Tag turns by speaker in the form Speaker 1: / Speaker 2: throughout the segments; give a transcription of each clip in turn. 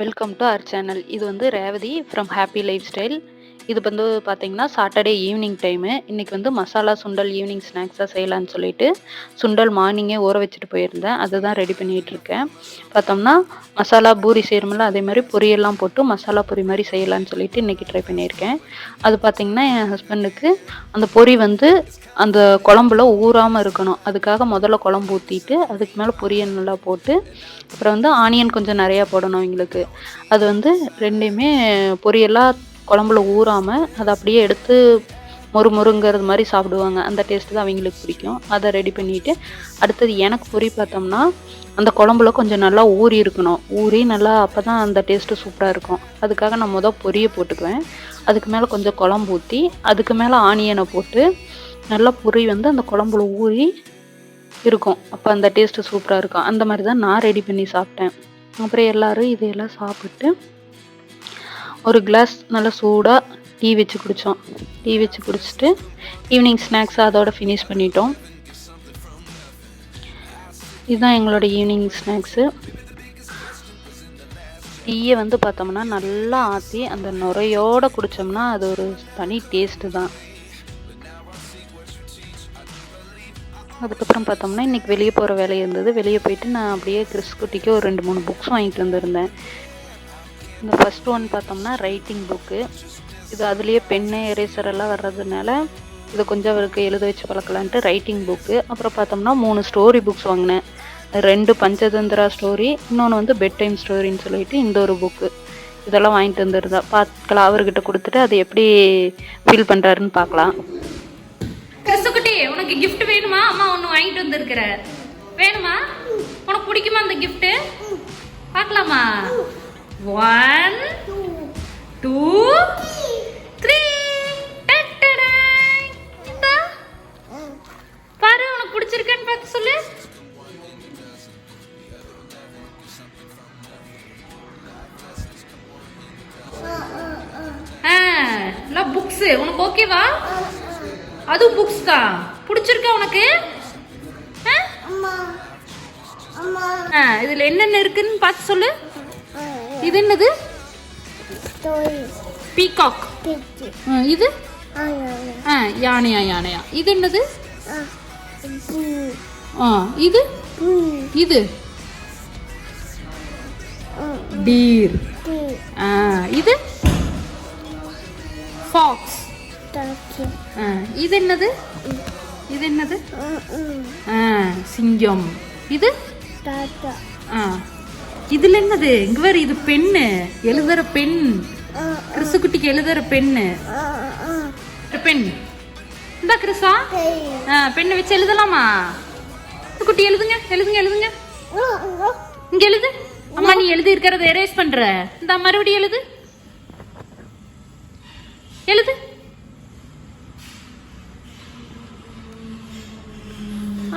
Speaker 1: Welcome to our channel இது வந்து Revathi from happy lifestyle இது வந்து பார்த்தீங்கன்னா சாட்டர்டே ஈவினிங் டைமு இன்றைக்கி வந்து மசாலா சுண்டல் ஈவினிங் ஸ்நாக்ஸாக செய்யலான்னு சொல்லிட்டு சுண்டல் மார்னிங்கே ஊற வச்சுட்டு போயிருந்தேன். அதுதான் ரெடி பண்ணிகிட்டு இருக்கேன். பார்த்தோம்னா மசாலா பூரி செய்கிறோம்ல அதே மாதிரி பொரியெல்லாம் போட்டு மசாலா பொரி மாதிரி செய்யலான்னு சொல்லிட்டு இன்றைக்கி ட்ரை பண்ணியிருக்கேன். அது பார்த்திங்கன்னா என் ஹஸ்பண்டுக்கு அந்த பொரி வந்து அந்த குழம்புல ஊறாமல் இருக்கணும். அதுக்காக முதல்ல குழம்பு ஊற்றிட்டு அதுக்கு மேலே பொரியல் நல்லா போட்டு அப்புறம் வந்து ஆனியன் கொஞ்சம் நிறையா போடணும் எங்களுக்கு அது வந்து ரெண்டையுமே பொரியெல்லாம் குழம்புல ஊறாமல் அதை அப்படியே எடுத்து மொறு மொறுங்கிறது மாதிரி சாப்பிடுவாங்க. அந்த டேஸ்ட்டு தான் அவங்களுக்கு பிடிக்கும். அதை ரெடி பண்ணிவிட்டு அடுத்தது எனக்கு பொரி பார்த்தோம்னா அந்த குழம்புல கொஞ்சம் நல்லா ஊறி இருக்கணும். ஊறி நல்லா அப்போ தான் அந்த டேஸ்ட்டு சூப்பராக இருக்கும். அதுக்காக நான் மொதல் பொரியை போட்டுக்குவேன். அதுக்கு மேலே கொஞ்சம் குழம்பு ஊற்றி அதுக்கு மேலே ஆனியனை போட்டு நல்லா பொரி வந்து அந்த குழம்புல ஊறி இருக்கும். அப்போ அந்த டேஸ்ட்டு சூப்பராக இருக்கும். அந்த மாதிரி தான் நான் ரெடி பண்ணி சாப்பிட்டேன். அப்புறம் எல்லோரும் இதையெல்லாம் சாப்பிட்டு ஒரு கிளாஸ் நல்லா சூடாக டீ வச்சு குடித்தோம் டீ வச்சு குடிச்சிட்டு ஈவினிங் ஸ்நாக்ஸ் அதோட ஃபினிஷ் பண்ணிட்டோம். இதுதான் எங்களோட ஈவினிங் ஸ்நாக்ஸு டீயை வந்து பார்த்தோம்னா நல்லா ஆற்றி அந்த நுரையோடு குடித்தோம்னா அது ஒரு தனி டேஸ்ட்டு தான். அதுக்கப்புறம் பார்த்தோம்னா இன்றைக்கி வெளியே போகிற வேலை இருந்தது. வெளியே போயிட்டு நான் அப்படியே கிறிஸ்குட்டிக்கு ஒரு ரெண்டு மூணு புக்ஸ் வாங்கிட்டு வந்திருந்தேன். இந்த ஃபஸ்ட் ஒன் பார்த்தோம்னா ரைட்டிங் புக்கு இது அதுலேயே பென்னு எரேசர் எல்லாம் வர்றதுனால இதை கொஞ்சம் அவருக்கு எழுத வச்சு பழக்கலான்ட்டு ரைட்டிங் புக்கு அப்புறம் பார்த்தோம்னா மூணு ஸ்டோரி புக்ஸ் வாங்கினேன். ரெண்டு பஞ்சதந்திரா ஸ்டோரி இன்னொன்று வந்து பெட் டைம் ஸ்டோரின்னு சொல்லிட்டு இந்த ஒரு புக்கு இதெல்லாம் வாங்கிட்டு வந்துருந்தா பார்க்கலாம் அவர்கிட்ட கொடுத்துட்டு அதை எப்படி ஃபீல் பண்ணுறாருன்னு பார்க்கலாம்.
Speaker 2: கசுக்குட்டி உனக்கு கிஃப்ட் வேணுமா? அம்மா ஒன்று வாங்கிட்டு வந்திருக்கிற. வேணுமா? உனக்கு பிடிக்குமா அந்த கிஃப்ட்டு பார்க்கலாமா? ஒன் டூ த்ரீ பாரு உனக்கு பிடிச்சிருக்கேன்னு பார்த்து சொல்லு. புக்ஸ் உனக்கு ஓகேவா அதுவும் புக்ஸ் தான் பிடிச்சிருக்கா உனக்கு? இதுல என்னென்ன இருக்குன்னு பார்த்து சொல்லு. இது என்னது? பீகாக் இது? ஆ யானையா யானையா. இது என்னது? ஆ இது இது? டீர். ஆ இது? ஃபாக்ஸ் இது என்னது? இது என்னது? ஆ சிங்கம். இது? ஆ. இதுல என்னது? இங்க வேற இது பெண்ணு. எழுதுற பெண். கிறிஸ்துக்குட்டிக்கு எழுதுற பெண்ணு. பெண். இந்த கிறிஸ்தா. பெண்ணை வச்சு எழுதலாமா? குட்டி எழுதுங்க எழுதுங்க எழுதுங்க. இங்க எழுது. அம்மா நீ எழுதி இருக்கிறத எரேஸ் பண்ற. இந்த மறுபடியும் எழுது. எழுது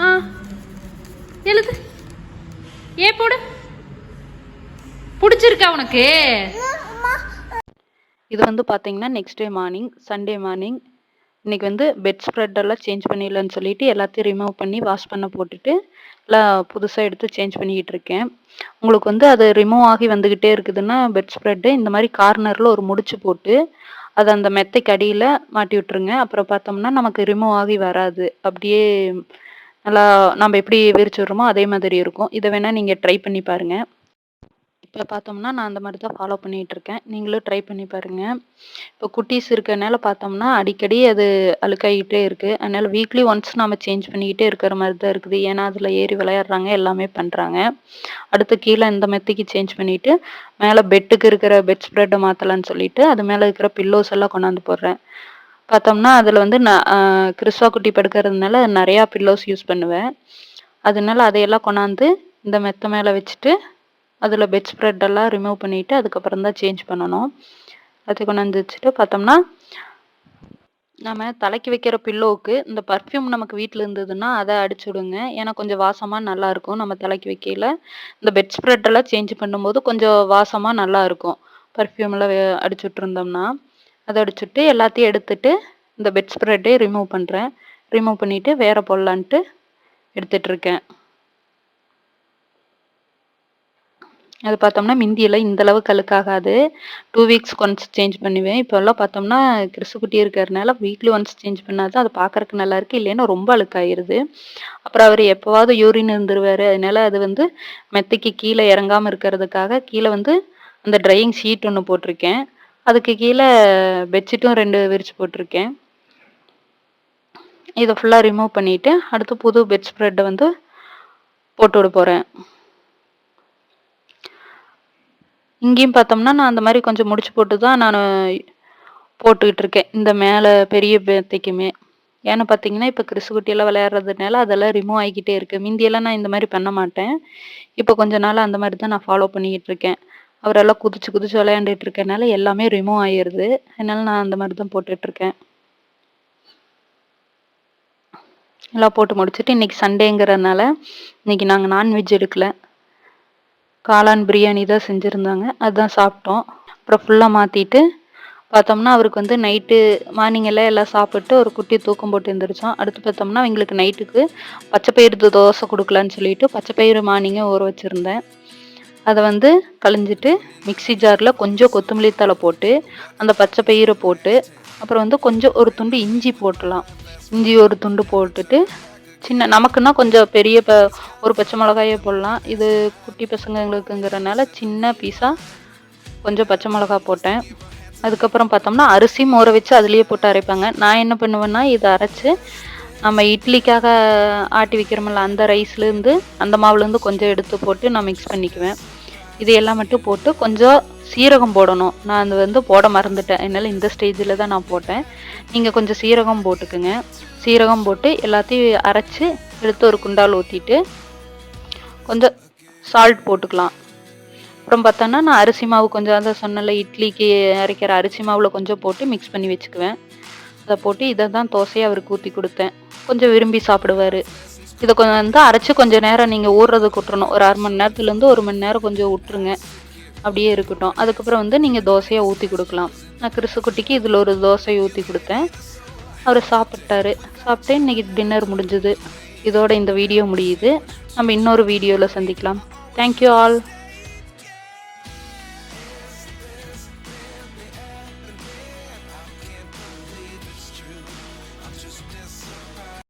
Speaker 2: ஆ எழுது ஏ போடு இருக்கா உனக்கு.
Speaker 1: இது வந்து பார்த்தீங்கன்னா next day morning Sunday morning இன்றைக்கி வந்து பெட் ஸ்ப்ரெட் எல்லாம் சேஞ்ச் பண்ணிடலன்னு சொல்லிட்டு எல்லாத்தையும் ரிமூவ் பண்ணி வாஷ் பண்ண போட்டுட்டு எல்லாம் புதுசாக எடுத்து சேஞ்ச் பண்ணிக்கிட்டு இருக்கேன். உங்களுக்கு வந்து அது ரிமூவ் ஆகி வந்துக்கிட்டே இருக்குதுன்னா பெட் ஸ்ப்ரெட்டு இந்த மாதிரி கார்னரில் ஒரு முடிச்சு போட்டு அதை அந்த மெத்தைக்கு அடியில் மாட்டி விட்டுருங்க. அப்புறம் பார்த்தோம்னா நமக்கு ரிமூவ் ஆகி வராது. அப்படியே நல்லா நம்ம எப்படி விரிச்சு விட்றோமோ அதே மாதிரி இருக்கும். இதை வேணால் நீங்கள் ட்ரை பண்ணி பாருங்கள் இப்போ பார்த்தோம்னா நான் அந்த மாதிரி தான் ஃபாலோ பண்ணிகிட்ருக்கேன் நீங்களும் ட்ரை பண்ணி பாருங்கள் இப்போ குட்டீஸ் இருக்கனால பார்த்தோம்னா அடிக்கடி அது அழுக்காகிட்டே இருக்குது அதனால் வீக்லி ஒன்ஸ் நம்ம சேஞ்ச் பண்ணிக்கிட்டே இருக்கிற மாதிரி தான் இருக்குது. ஏன்னா அதில் ஏறி விளையாடுறாங்க எல்லாமே பண்ணுறாங்க அடுத்து கீழே இந்த மெத்தைக்கு சேஞ்ச் பண்ணிவிட்டு மேலே பெட்டுக்கு இருக்கிற பெட் ஸ்ப்ரெட்டை மாற்றலான்னு சொல்லிட்டு அது மேலே இருக்கிற பில்லோஸ் எல்லாம் கொண்டாந்து போடுறேன். பார்த்தோம்னா அதில் வந்து நான் கிறிஸ்வா குட்டி படுக்கிறதுனால நிறையா பில்லோஸ் யூஸ் பண்ணுவேன். அதனால அதையெல்லாம் கொண்டாந்து இந்த மெத்த மேலே வச்சுட்டு அதில் பெட் ஸ்ப்ரெட் எல்லாம் ரிமூவ் பண்ணிவிட்டு அதுக்கப்புறம் தான் சேஞ்ச் பண்ணணும். அதை கொண்டாந்து வச்சுட்டு பார்த்தோம்னா நம்ம தலைக்கு வைக்கிற பில்லோவுக்கு இந்த பர்ஃப்யூம் நமக்கு வீட்டில் இருந்ததுன்னா அதை அடிச்சு விடுங்க. ஏன்னா கொஞ்சம் வாசமாக நல்லாயிருக்கும் நம்ம தலைக்கு வைக்கையில். இந்த பெட் ஸ்ப்ரெட்டெல்லாம் சேஞ்ச் பண்ணும்போது கொஞ்சம் வாசமாக நல்லாயிருக்கும் பர்ஃப்யூமில் அடிச்சு விட்ருந்தோம்னா அதை அடிச்சுட்டு எல்லாத்தையும் எடுத்துட்டு இந்த பெட் ஸ்ப்ரெட்டே ரிமூவ் பண்ணுறேன் ரிமூவ் பண்ணிவிட்டு வேறு போடலான்ட்டு எடுத்துகிட்ருக்கேன் அது பார்த்தோம்னா மிந்தியெல்லாம் இந்த அளவுக்கு அழுக்காகாது. டூ வீக்ஸ் ஒன்ஸ் சேஞ்ச் பண்ணுவேன். இப்போல்லாம் பார்த்தோம்னா கிறிஸ்துக்குட்டி இருக்கிறதுனால வீக்லி ஒன்ஸ் சேஞ்ச் பண்ணால் தான் அது பார்க்கறக்கு நல்லா இருக்கு. இல்லைன்னா ரொம்ப அழுக்காயிருது. அப்புறம் அவர் எப்போவாவது யூரின் இருந்துருவார். அதனால அது வந்து மெத்தைக்கு கீழே இறங்காமல் இருக்கிறதுக்காக கீழே வந்து அந்த ட்ரையிங் ஷீட் ஒன்று போட்டிருக்கேன். அதுக்கு கீழே பெட்ஷீட்டும் ரெண்டு விரிச்சு போட்டிருக்கேன். இதை ஃபுல்லாக ரிமூவ் பண்ணிவிட்டு அடுத்து புது பெட் ஸ்ப்ரெட்டை வந்து போட்டு விட போகிறேன் இங்கேயும் பார்த்தோம்னா நான் அந்த மாதிரி கொஞ்சம் முடிச்சு போட்டு தான் நான் போட்டுக்கிட்டு இருக்கேன் இந்த மேலே பெரிய பேத்தைக்குமே. ஏன்னு பார்த்தீங்கன்னா இப்போ கிறிஸ்குட்டியெல்லாம் விளையாடுறதுனால அதெல்லாம் ரிமூவ் ஆகிக்கிட்டே இருக்குது மிந்தியெல்லாம் நான் இந்த மாதிரி பண்ண மாட்டேன். இப்போ கொஞ்ச நாள் அந்த மாதிரி தான் நான் ஃபாலோ பண்ணிக்கிட்டு இருக்கேன் அவரெல்லாம் குதிச்சு குதிச்சு விளையாண்டுட்டு இருக்கனால எல்லாமே ரிமூவ் ஆயிடுது அதனால நான் அந்த மாதிரி தான் போட்டுட்ருக்கேன் எல்லாம் போட்டு முடிச்சுட்டு இன்றைக்கி சண்டேங்கிறதுனால இன்றைக்கி நாங்கள் நான்வெஜ் எடுக்கல. காளான் பிரியாணி தான் செஞ்சுருந்தாங்க. அதுதான் சாப்பிட்டோம். அப்புறம் ஃபுல்லாக மாற்றிட்டு பார்த்தோம்னா அவருக்கு வந்து நைட்டு மார்னிங் எல்லாம் எல்லாம் சாப்பிட்டு ஒரு குட்டி தூக்கம் போட்டு எழுந்திரிச்சோம் அடுத்து பார்த்தோம்னா எங்களுக்கு நைட்டுக்கு பச்சைப்பயிறு தோசை கொடுக்கலான்னு சொல்லிட்டு பச்சைப்பயிறு மார்னிங்கே ஊற வச்சுருந்தேன். அதை வந்து கழிஞ்சிட்டு மிக்சி ஜாரில் கொஞ்சம் கொத்தமல்லி தலை போட்டு அந்த பச்சை பயிரை போட்டு அப்புறம் வந்து கொஞ்சம் ஒரு துண்டு இஞ்சி போட்டலாம். இஞ்சி ஒரு துண்டு போட்டுட்டு சின்ன நமக்குன்னா கொஞ்சம் பெரிய ப ஒரு பச்சை மிளகாயே போடலாம். இது குட்டி பசங்களுக்குங்கிறனால சின்ன பீஸாக கொஞ்சம் பச்சை மிளகா போட்டேன். அதுக்கப்புறம் பார்த்தோம்னா அரிசி மோர வச்சு அதுலேயே போட்டு அரைப்பாங்க. நான் என்ன பண்ணுவேன்னா இதை அரைச்சி நம்ம இட்லிக்காக ஆட்டி வைக்கிறோமில்ல அந்த ரைஸ்லேருந்து அந்த மாவுலேருந்து கொஞ்சம் எடுத்து போட்டு நான் மிக்ஸ் பண்ணிக்குவேன். இது எல்லாம் மட்டும் போட்டு கொஞ்சம் சீரகம் போடணும். நான் அது வந்து போட மறந்துட்டேன். என்னால் இந்த ஸ்டேஜில் தான் நான் போட்டேன். நீங்கள் கொஞ்சம் சீரகம் போட்டுக்குங்க. சீரகம் போட்டு எல்லாத்தையும் அரைச்சி எடுத்து ஒரு குண்டால் ஊற்றிட்டு கொஞ்சம் சால்ட் போட்டுக்கலாம். அப்புறம் பார்த்தோன்னா நான் அரிசி மாவு கொஞ்சம் அந்த சொன்னல இட்லிக்கு அரைக்கிற அரிசி மாவில் கொஞ்சம் போட்டு மிக்ஸ் பண்ணி வச்சுக்குவேன். அதை போட்டு இதை தான் தோசையை அவருக்கு ஊற்றி கொடுத்தேன். கொஞ்சம் விரும்பி சாப்பிடுவார். இதை கொஞ்சம் வந்து அரைச்சி கொஞ்சம் நேரம் நீங்கள் ஊறுறதுக்கு விட்டுறணும். ஒரு அரை மணி நேரத்துலேருந்து ஒரு மணி நேரம் கொஞ்சம் விட்டுருங்க. அப்படியே இருக்கட்டும். அதுக்கப்புறம் வந்து நீங்கள் தோசையாக ஊற்றி கொடுக்கலாம். நான் கிறிசு குட்டிக்கு இதில் ஒரு தோசை ஊற்றி கொடுத்தேன். அவர் சாப்பிட்டாரு. சாப்பிட்டு இன்றைக்கி டின்னர் முடிஞ்சுது. இதோட இந்த வீடியோ முடியுது. நம்ம இன்னொரு வீடியோவில் சந்திக்கலாம். Thank you all